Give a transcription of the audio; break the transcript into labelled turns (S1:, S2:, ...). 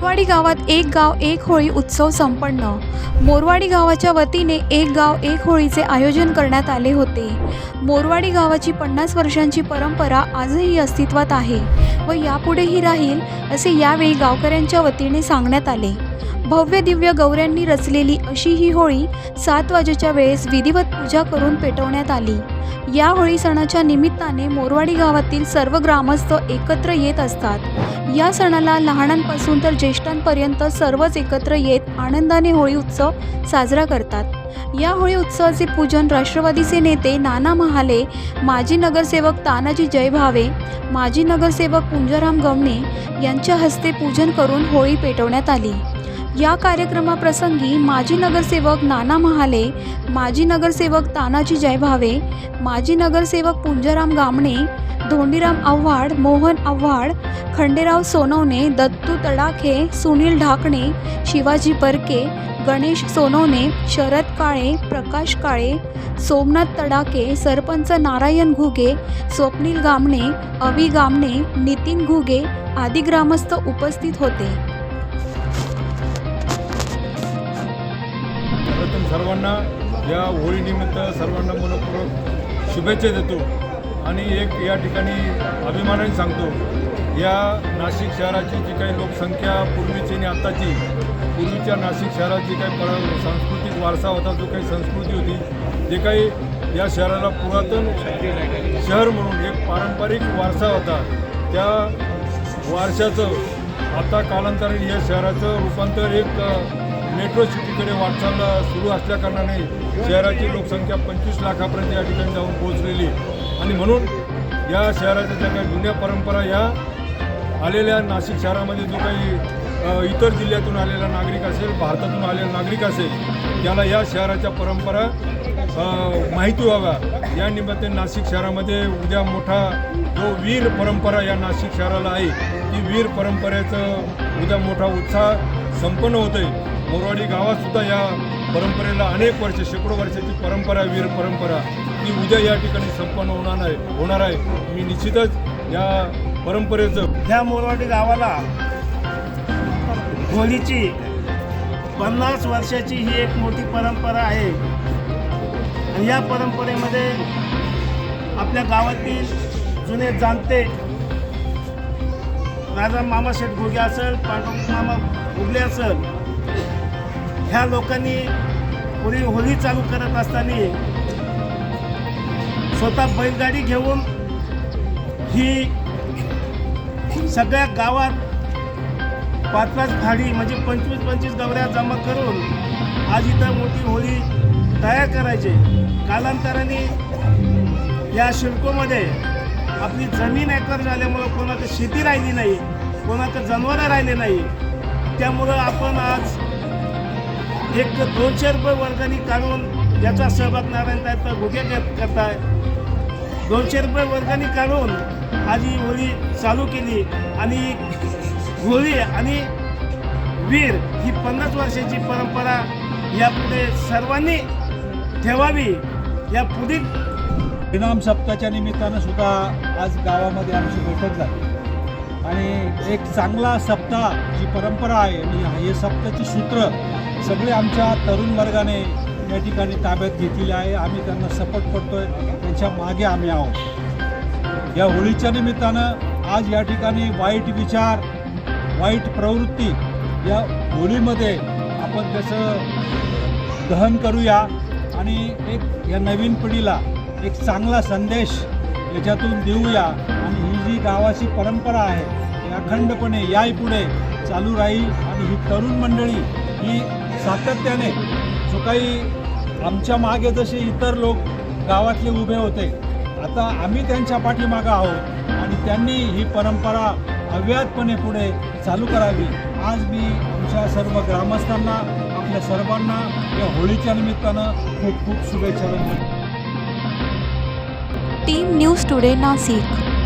S1: मोरवाडी गावात एक गाव एक होळी उत्सव संपन्न. मोरवाडी गावाच्या वतीने एक गाव एक होळीचे आयोजन करण्यात आले होते. मोरवाडी गावाची पन्नास वर्षांची परंपरा आजही अस्तित्वात आहे व यापुढेही राहील असे यावेळी गावकऱ्यांच्या वतीने सांगण्यात आले. भव्य दिव्य गौऱ्यांनी रचलेली अशी ही होळी सात वाजेच्या वेळेस विधिवत पूजा करून पेटवण्यात आली. या होळी सणाच्या निमित्ताने मोरवाडी गावातील सर्व ग्रामस्थ एकत्र येत असतात. या सणाला लहानांपासून तर ज्येष्ठांपर्यंत सर्वच एकत्र येत आनंदाने होळी उत्सव साजरा करतात. या होळी उत्सवाचे पूजन राष्ट्रवादीचे नेते नाना महाले माजी नगरसेवक तानाजी जयभावे माजी नगरसेवक पुंजाराम गवणे यांच्या हस्ते पूजन करून होळी पेटवण्यात आली. या कार्यक्रमाप्रसंगी माजी नगरसेवक नाना महाले माजी नगरसेवक तानाजी जयभावे माजी नगरसेवक पुंजाराम गामणे धोंडीराम आव्हाड मोहन आव्हाड खंडेराव सोनवणे दत्तू तडाखे सुनील ढाकणे शिवाजी परके गणेश सोनवणे शरद काळे प्रकाश काळे सोमनाथ तडाके सरपंच नारायण घुगे स्वप्नील गामणे अवी गामणे नितीन घुगे आदी ग्रामस्थ उपस्थित होते.
S2: सर्वांना या होळीनिमित्त सर्वांना मनपूर्वक शुभेच्छा देतो. आणि एक या ठिकाणी अभिमानाने सांगतो या नाशिक शहराची जी काही लोकसंख्या पूर्वीची आणि आत्ताची पूर्वीच्या नाशिक शहरात जी काही सांस्कृतिक वारसा होता जो काही संस्कृती होती जे काही या शहराला पुरातन शहर म्हणून एक पारंपरिक वारसा होता त्या वारशाचं आता कालांतराने या शहराचं रूपांतर एक मेट्रो सिटीकडे वाटचाल सुरू असल्याकारणाने शहराची लोकसंख्या पंचवीस लाखापर्यंत या ठिकाणी जाऊन पोहोचलेली आणि म्हणून या शहराच्या ज्या काही जुन्या परंपरा या आलेल्या नाशिक शहरामध्ये जो काही इतर जिल्ह्यातून आलेला नागरिक असेल भारतातून आलेला नागरिक असेल त्याला या शहराच्या परंपरा माहिती व्हाव्या या निमित्ताने नाशिक शहरामध्ये उद्या मोठा जो वीर परंपरा या नाशिक शहराला आहे ती वीर परंपरेचं उद्या मोठा उत्साह संपन्न होत आहे मोरवाडी गावातसुद्धा या परंपरेला अनेक वर्ष शेकडो वर्षाची परंपरा वीर परंपरा ती उद्या या ठिकाणी संपन्न होणार आहे होणार आहे. मी निश्चितच या परंपरेचं
S3: ह्या मोरवाडी गावाला होळीची पन्नास वर्षाची ही एक मोठी परंपरा आहे. आणि या परंपरेमध्ये आपल्या गावातील जुने जाणते राजा मामा शेठ भोगे असेल पांडव मामा उगले असेल ह्या लोकांनी कोणी होळी चालू करत असताना स्वतः बैलगाडी घेऊन ही सगळ्या गावात पाच पाच भाडी म्हणजे पंचवीस पंचवीस गवऱ्या जमा करून आज इथं मोठी होळी तयार करायचे. कालांतराने या शिल्कोमध्ये आपली जमीन एकर झाल्यामुळं कोणाचं शेती राहिली नाही कोणाचं जनावरं राहिले नाही. त्यामुळं आपण आज एक दोनशे रुपये वर्गाने काढून याचा सहभाग नारायण भुगे घोगे करताय. दोनशे रुपये वर्गाने काढून आज ही होळी चालू केली आणि होळी आणि वीर ही पन्नास वर्षाची परंपरा यापुढे सर्वांनी ठेवावी. या पुढील
S4: इनाम सप्ताहाच्या निमित्तानं सुद्धा आज गावामध्ये आमची बैठक झाली. आणि एक चांगला सप्ताह जी परंपरा आहे आणि हे सप्ताहाची सूत्र सगळे आमच्या तरुण वर्गाने या ठिकाणी ताब्यात घेतलेली आहे. आम्ही त्यांना सपोर्ट करतोय. त्यांच्या मागे आम्ही आहोत. या होळीच्या निमित्तानं आज या ठिकाणी वाईट विचार वाईट प्रवृत्ती या होळीमध्ये आपण त्याचं दहन करूया. आणि एक या नवीन पिढीला एक चांगला संदेश याच्यातून देऊया. आणि ही जी गावाची परंपरा आहे अखंडपणे याही पुढे चालू राहील. आणि ही तरुण मंडळी ही सातत्याने जो काही आमच्या मागे जसे इतर लोक गावातले उभे होते आता आम्ही त्यांच्या पाठीमागं आहोत आणि त्यांनी ही परंपरा अव्याहतपणे पुढे चालू करावी. आज मी आमच्या सर्व ग्रामस्थांना आपल्या सर्वांना या होळीच्या निमित्तानं खूप खूप शुभेच्छा
S1: टीम न्यूज टुडे नाशिक.